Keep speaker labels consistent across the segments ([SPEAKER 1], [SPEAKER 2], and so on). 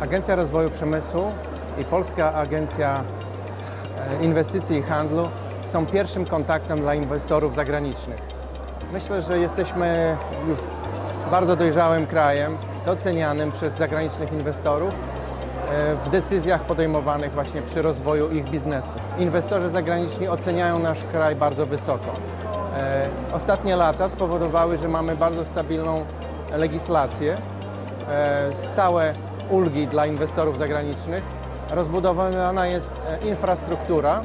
[SPEAKER 1] Agencja Rozwoju Przemysłu i Polska Agencja e, Inwestycji i Handlu są pierwszym kontaktem dla inwestorów zagranicznych. Myślę, że jesteśmy już bardzo dojrzałym krajem, docenianym przez zagranicznych inwestorów e, w decyzjach podejmowanych właśnie przy rozwoju ich biznesu. Inwestorzy zagraniczni oceniają nasz kraj bardzo wysoko. E, Ostatnie lata spowodowały, że mamy bardzo stabilną legislację, stałe ulgi dla inwestorów zagranicznych. Rozbudowana jest e, infrastruktura,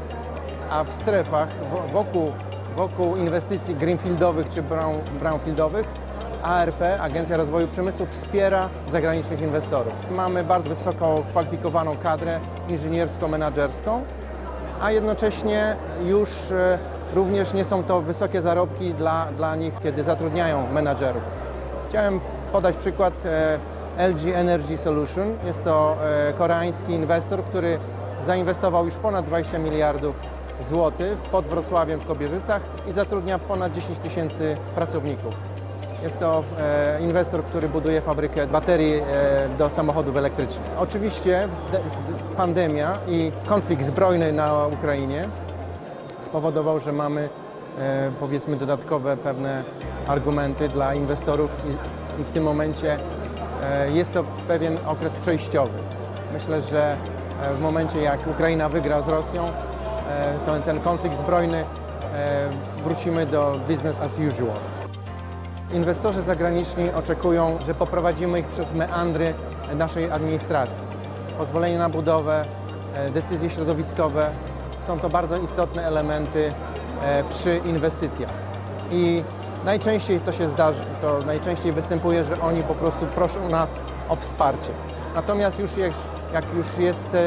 [SPEAKER 1] a w strefach wo- wokół, wokół inwestycji greenfieldowych czy brown, brownfieldowych ARP, Agencja Rozwoju Przemysłu, wspiera zagranicznych inwestorów. Mamy bardzo wysoko kwalifikowaną kadrę inżyniersko-menadżerską, a jednocześnie już e, również nie są to wysokie zarobki dla, dla nich, kiedy zatrudniają menadżerów. Chciałem podać przykład e, LG Energy Solution. Jest to e, koreański inwestor, który zainwestował już ponad 20 miliardów złotych pod Wrocławiem w Kobierzycach i zatrudnia ponad 10 tysięcy pracowników. Jest to e, inwestor, który buduje fabrykę baterii e, do samochodów elektrycznych. Oczywiście pandemia i konflikt zbrojny na Ukrainie spowodował, że mamy powiedzmy dodatkowe pewne argumenty dla inwestorów i, w tym momencie jest to pewien okres przejściowy. Myślę, że e, w momencie jak Ukraina wygra z Rosją, e, to ten konflikt zbrojny e, wrócimy do business as usual. Inwestorzy zagraniczni oczekują, że poprowadzimy ich przez meandry naszej administracji. Pozwolenie na budowę, e, decyzje środowiskowe są to bardzo istotne elementy e, przy inwestycjach. I najczęściej to się zdarzy, to najczęściej występuje, że oni po prostu proszą nas o wsparcie. Natomiast już jak, jak już jest e,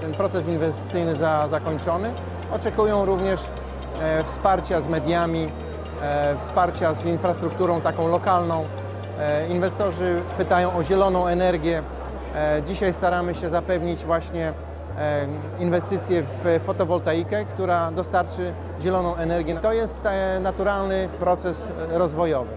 [SPEAKER 1] ten proces inwestycyjny za, zakończony, oczekują również e, wsparcia z mediami, e, wsparcia z infrastrukturą taką lokalną. E, Inwestorzy pytają o zieloną energię. E, Dzisiaj staramy się zapewnić właśnie inwestycje w fotowoltaikę, która dostarczy zieloną energię. To jest e, naturalny proces e, rozwojowy.